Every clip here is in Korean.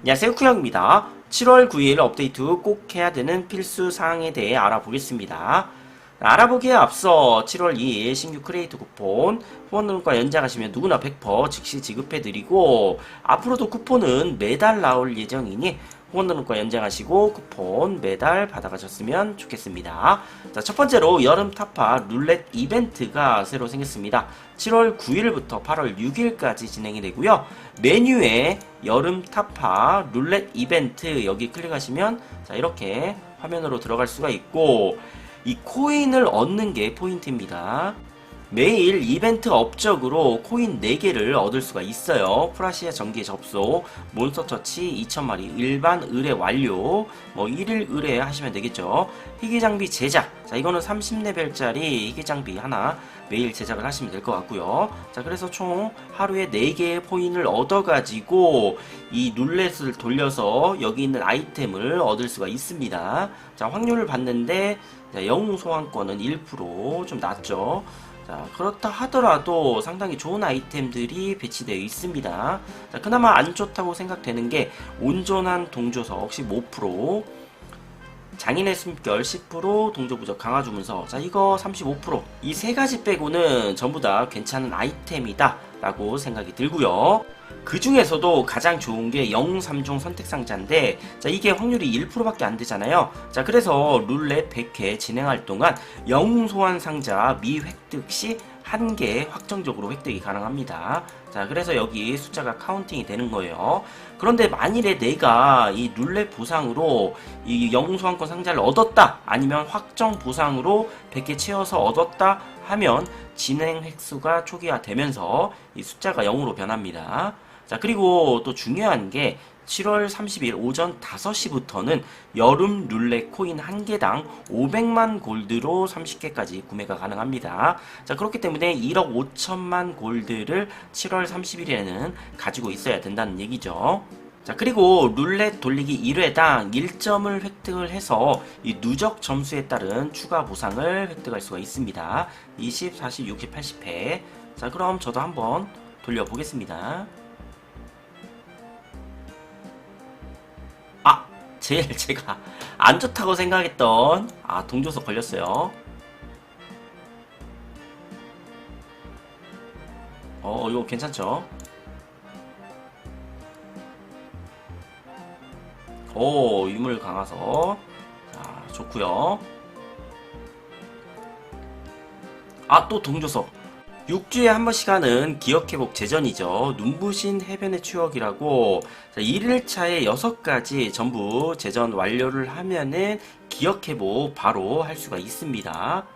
안녕하세요 쿠형입니다. 7월 9일 업데이트 꼭 해야 되는 필수 사항에 대해 알아보겠습니다. 알아보기에 앞서 7월 2일 신규 크레이트 쿠폰 후원등과 연장하시면 누구나 100% 즉시 지급해드리고 앞으로도 쿠폰은 매달 나올 예정이니 후원등과 연장하시고 쿠폰 매달 받아가셨으면 좋겠습니다. 자, 첫 번째로 여름 타파 룰렛 이벤트가 새로 생겼습니다. 7월 9일부터 8월 6일까지 진행이 되고요. 메뉴에 여름 타파 룰렛 이벤트 여기 클릭하시면 자, 이렇게 화면으로 들어갈 수가 있고 이 코인을 얻는 게 포인트입니다. 매일 이벤트 업적으로 코인 4개를 얻을 수가 있어요. 프라시아 전기 접속, 몬스터 처치 2000마리, 일반 의뢰 완료, 뭐 1일 의뢰 하시면 되겠죠. 희귀 장비 제작. 자, 이거는 30레벨짜리 희귀 장비 하나 매일 제작을 하시면 될 것 같고요. 자, 그래서 총 하루에 4개의 포인을 얻어가지고 이 룰렛을 돌려서 여기 있는 아이템을 얻을 수가 있습니다. 자, 확률을 봤는데 자, 영웅 소환권은 1%좀 낮죠. 자, 그렇다 하더라도 상당히 좋은 아이템들이 배치되어 있습니다. 자, 그나마 안 좋다고 생각되는 게 온전한 동조석 15%, 장인의 숨결 10%, 동조부적 강화주문서. 자, 이거 35%. 이 세 가지 빼고는 전부 다 괜찮은 아이템이다. 라고 생각이 들고요. 그 중에서도 가장 좋은 게 영웅 3종 선택 상자인데, 자, 이게 확률이 1%밖에 안 되잖아요. 자, 그래서 룰렛 100회 진행할 동안 영웅 소환 상자 미 획득 시 한 개 확정적으로 획득이 가능합니다. 자, 그래서 여기 숫자가 카운팅이 되는 거예요. 그런데 만일에 내가 이 룰렛 보상으로 이 영웅 소환권 상자를 얻었다, 아니면 확정 보상으로 100개 채워서 얻었다 하면 진행 획수가 초기화되면서 이 숫자가 0으로 변합니다. 자, 그리고 또 중요한 게 7월 30일 오전 5시부터는 여름 룰렛 코인 한 개당 500만 골드로 30개까지 구매가 가능합니다. 자, 그렇기 때문에 1억 5천만 골드를 7월 30일에는 가지고 있어야 된다는 얘기죠. 자, 그리고 룰렛 돌리기 1회당 1점을 획득을 해서 이 누적 점수에 따른 추가 보상을 획득할 수가 있습니다. 20, 40, 60, 80회. 자, 그럼 저도 한번 돌려보겠습니다. 아, 제일 제가 안 좋다고 생각했던 아, 동조석 걸렸어요. 어, 이거 괜찮죠? 오, 유물 강화서. 자, 좋고요. 아, 또 동조석. 6주에 한 번씩 하는 기억회복 재전이죠. 눈부신 해변의 추억이라고 1일차에 6가지 전부 재전 완료를 하면은 기억회복 바로 할 수가 있습니다.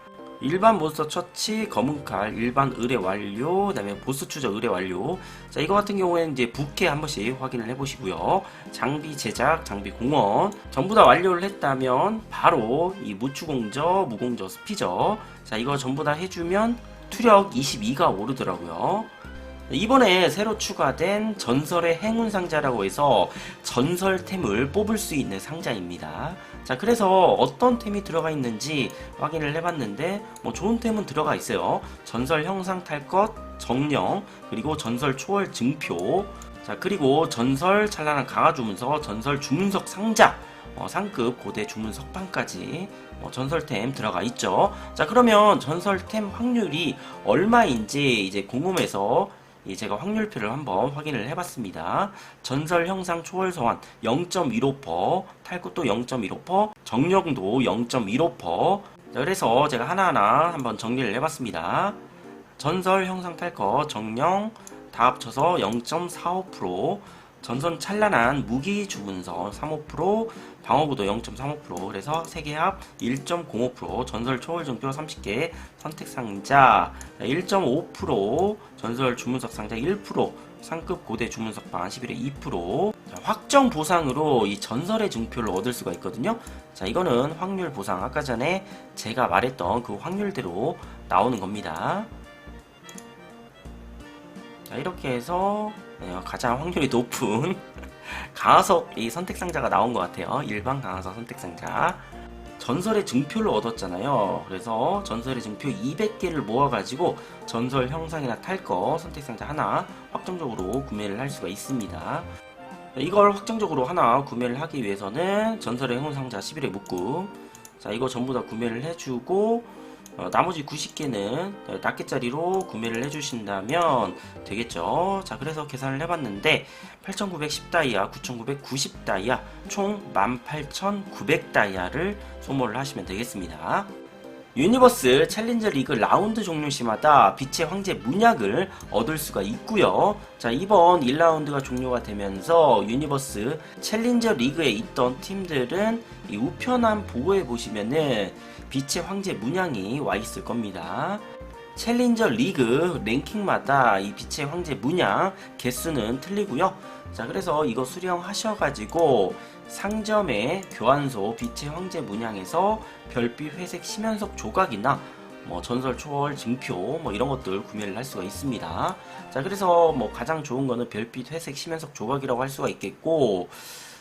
일반 몬스터 처치, 검은 칼, 일반 의뢰 완료, 그 다음에 보스 추적 의뢰 완료. 자, 이거 같은 경우에는 이제 부캐 한 번씩 확인을 해 보시고요. 장비 제작, 장비 공원 전부 다 완료를 했다면 바로 이 무추공저, 무공저, 스피저. 자, 이거 전부 다 해주면 투력 22가 오르더라고요. 이번에 새로 추가된 전설의 행운 상자라고 해서 전설템을 뽑을 수 있는 상자입니다. 자, 그래서 어떤 템이 들어가 있는지 확인을 해봤는데, 뭐 좋은 템은 들어가 있어요. 전설 형상 탈 것, 정령, 그리고 전설 초월 증표, 자, 그리고 전설 찬란한 강화 주문서, 전설 주문석 상자, 어, 상급 고대 주문 석방까지 어, 전설템 들어가 있죠. 자 그러면 전설템 확률이 얼마인지 이제 궁금해서 이 제가 확률표를 한번 확인을 해봤습니다. 전설 형상 초월 소환 0.15%, 탈것도 0.15%, 정령도 0.15%. 자, 그래서 제가 하나하나 한번 정리를 해봤습니다. 전설 형상 탈것 정령 다 합쳐서 0.45%, 전선 찬란한 무기 주문서 35%, 방어구도 0.35%, 그래서 3개 합 1.05%, 전설 초월 증표 30개, 선택 상자 1.5%, 전설 주문석 상자 1%, 상급 고대 주문석 방 11에 2%, 자, 확정 보상으로 이 전설의 증표를 얻을 수가 있거든요. 자, 이거는 확률 보상. 아까 전에 제가 말했던 그 확률대로 나오는 겁니다. 자, 이렇게 해서 네, 가장 확률이 높은 강화석 이 선택 상자가 나온 것 같아요. 일반 강화석 선택 상자. 전설의 증표를 얻었잖아요. 그래서 전설의 증표 200개를 모아가지고 전설 형상이나 탈 거 선택 상자 하나 확정적으로 구매를 할 수가 있습니다. 이걸 확정적으로 하나 구매를 하기 위해서는 전설의 행운 상자 11회 묶음 자 이거 전부 다 구매를 해주고 어, 나머지 90개는 낱개짜리로 구매를 해주신다면 되겠죠. 자, 그래서 계산을 해봤는데 8,910다이아, 9,990다이아, 총 18,900다이아를 소모를 하시면 되겠습니다. 유니버스 챌린저 리그 라운드 종료 시마다 빛의 황제 문약을 얻을 수가 있고요. 자, 이번 1라운드가 종료가 되면서 유니버스 챌린저 리그에 있던 팀들은 이 우편함 보고해 보시면은 빛의 황제 문양이 와 있을 겁니다. 챌린저 리그 랭킹마다 이 빛의 황제 문양 개수는 틀리고요. 자, 그래서 이거 수령하셔가지고 상점의 교환소 빛의 황제 문양에서 별빛 회색 심연석 조각이나 뭐 전설 초월 증표 뭐 이런 것들 구매를 할 수가 있습니다. 자, 그래서 뭐 가장 좋은 거는 별빛 회색 심연석 조각이라고 할 수가 있겠고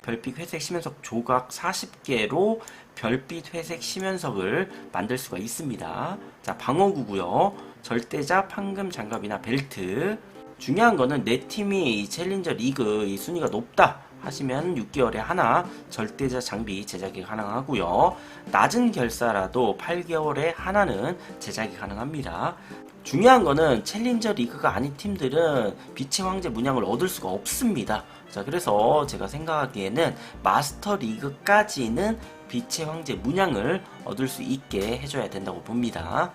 별빛 회색 심연석 조각 40개로 별빛 회색 심연석을 만들 수가 있습니다. 자, 방어구고요. 절대자 판금 장갑이나 벨트. 중요한 거는 내 팀이 이 챌린저 리그 이 순위가 높다 하시면 6개월에 하나 절대자 장비 제작이 가능하고요. 낮은 결사라도 8개월에 하나는 제작이 가능합니다. 중요한 거는 챌린저 리그가 아닌 팀들은 빛의 황제 문양을 얻을 수가 없습니다. 자, 그래서 제가 생각하기에는 마스터 리그까지는 빛의 황제 문양을 얻을 수 있게 해줘야 된다고 봅니다.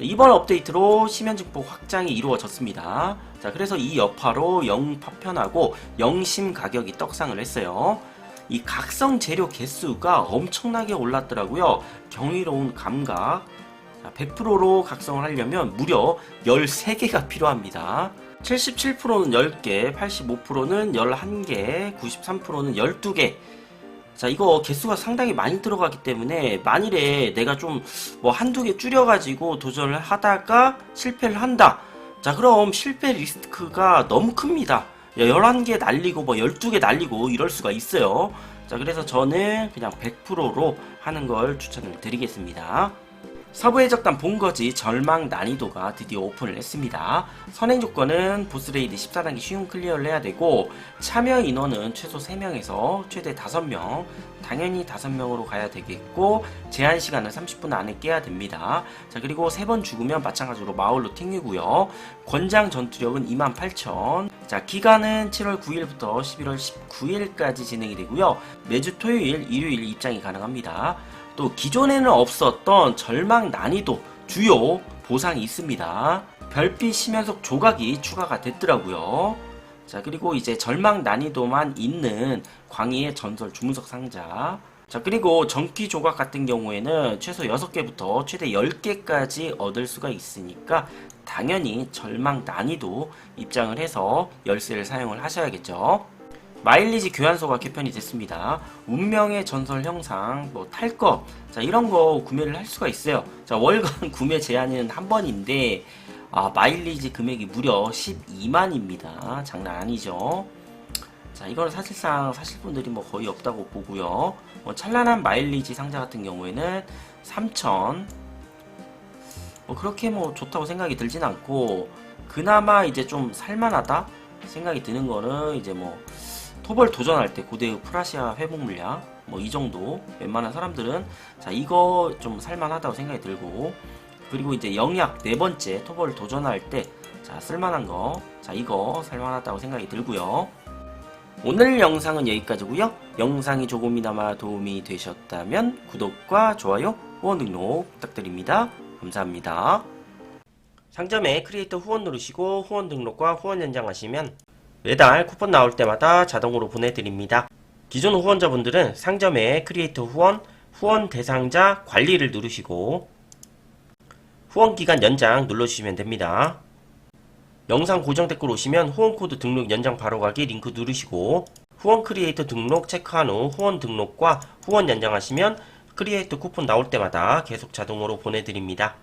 이번 업데이트로 심연 증폭 확장이 이루어졌습니다. 자, 그래서 이 여파로 영 파편하고 영심 가격이 떡상을 했어요. 이 각성 재료 개수가 엄청나게 올랐더라고요. 경이로운 감각. 100%로 각성을 하려면 무려 13개가 필요합니다. 77%는 10개, 85%는 11개, 93%는 12개. 자, 이거 개수가 상당히 많이 들어가기 때문에 만일에 내가 좀 뭐 한두 개 줄여가지고 도전을 하다가 실패를 한다. 자, 그럼 실패 리스크가 너무 큽니다. 11개 날리고 뭐 12개 날리고 이럴 수가 있어요. 자, 그래서 저는 그냥 100%로 하는 걸 추천을 드리겠습니다. 서부의 적단 본거지 절망 난이도가 드디어 오픈을 했습니다. 선행 조건은 보스레이드 14단계 쉬운 클리어를 해야 되고 참여 인원은 최소 3명에서 최대 5명 당연히 5명으로 가야 되겠고 제한 시간은 30분 안에 깨야 됩니다. 자 그리고 3번 죽으면 마찬가지로 마을로 튕기고요. 권장 전투력은 28,000. 자 기간은 7월 9일부터 11월 19일까지 진행이 되고요. 매주 토요일, 일요일 입장이 가능합니다. 또 기존에는 없었던 절망 난이도 주요 보상이 있습니다. 별빛 심연석 조각이 추가가 됐더라고요. 자 그리고 이제 절망 난이도만 있는 광희의 전설 주문석 상자 자 그리고 전기 조각 같은 경우에는 최소 6개부터 최대 10개까지 얻을 수가 있으니까 당연히 절망 난이도 입장을 해서 열쇠를 사용을 하셔야겠죠. 마일리지 교환소가 개편이 됐습니다. 운명의 전설 형상, 뭐 탈 거, 자 이런 거 구매를 할 수가 있어요. 자 월간 구매 제한은 한 번인데 아 마일리지 금액이 무려 12만입니다. 장난 아니죠. 자 이거는 사실상 사실 분들이 뭐 거의 없다고 보고요. 뭐 찬란한 마일리지 상자 같은 경우에는 3천. 뭐 그렇게 뭐 좋다고 생각이 들진 않고 그나마 이제 좀 살만하다 생각이 드는 거는 이제 뭐 토벌 도전할 때 고대의 프라시아 회복 물량 뭐 이 정도 웬만한 사람들은 자 이거 좀 살만하다고 생각이 들고 그리고 이제 영약 네 번째 토벌 도전할 때 자 쓸만한 거 자 이거 살만하다고 생각이 들고요. 오늘 영상은 여기까지고요. 영상이 조금이나마 도움이 되셨다면 구독과 좋아요 후원 등록 부탁드립니다. 감사합니다. 상점에 크리에이터 후원 누르시고 후원 등록과 후원 연장하시면 매달 쿠폰 나올 때마다 자동으로 보내드립니다. 기존 후원자분들은 상점에 크리에이터 후원, 후원 대상자 관리를 누르시고 후원 기간 연장 눌러주시면 됩니다. 영상 고정 댓글 오시면 후원 코드 등록 연장 바로가기 링크 누르시고 후원 크리에이터 등록 체크한 후 후원 등록과 후원 연장하시면 크리에이터 쿠폰 나올 때마다 계속 자동으로 보내드립니다.